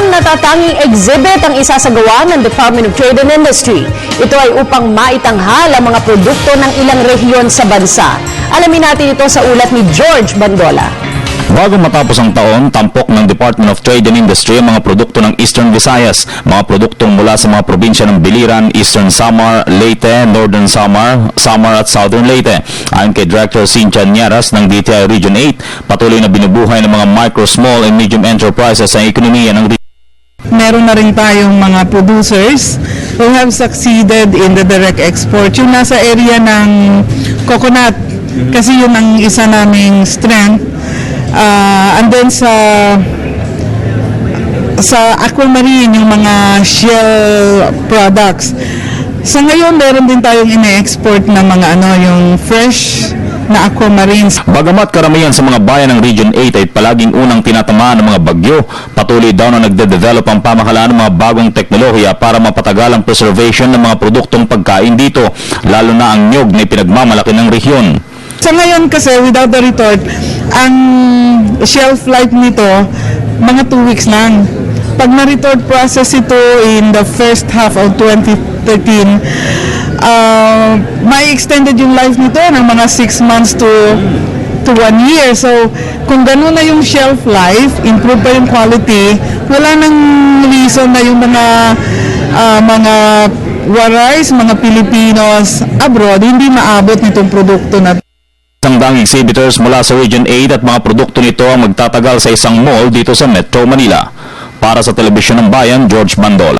Isang natatanging exhibit ang isasagawa ng Department of Trade and Industry. Ito ay upang maitanghal ang mga produkto ng ilang rehiyon sa bansa. Alamin natin ito sa ulat ni George Bandola. Bago matapos ang taon, tampok ng Department of Trade and Industry ang mga produkto ng Eastern Visayas, mga produktong mula sa mga probinsya ng Biliran, Eastern Samar, Leyte, Northern Samar, Samar at Southern Leyte. Ayon kay Director Cynthia Nieras ng DTI Region 8, patuloy na binubuhay ng mga micro, small and medium enterprises ang ekonomiya ng meron na rin tayong mga producers who have succeeded in the direct export. Yung nasa area ng coconut, kasi yun ang isa naming strength. Ah, and then sa sa aquamarine, yung mga shell products. Sa ngayon, meron din tayong ine-export na mga ano, yung fresh na aquamarines. Bagamat karamihan sa mga bayan ng Region 8 ay palaging unang tinatamaan ng mga bagyo, patuloy daw na nagde-develop ang pamahalaan ng mga bagong teknolohiya para mapatagal ang preservation ng mga produktong pagkain dito, lalo na ang nyog na pinagmamalaki ng rehiyon. Sa ngayon kasi, without the retort, ang shelf life nito, mga 2 weeks lang. Pag na-retort process ito in the first half of 2013, uh, may extended yung life nito ng mga 6 months to to 1 year. So, kung ganun na yung shelf life, improve pa yung quality, wala nang reason na yung mga ah, mga warais, mga Pilipinos abroad, hindi maabot nitong produkto na Sangdang exhibitors mula sa Region 8 at mga produkto nito ang magtatagal sa isang mall dito sa Metro Manila. Para sa Telebisyon ng Bayan, George Bandola.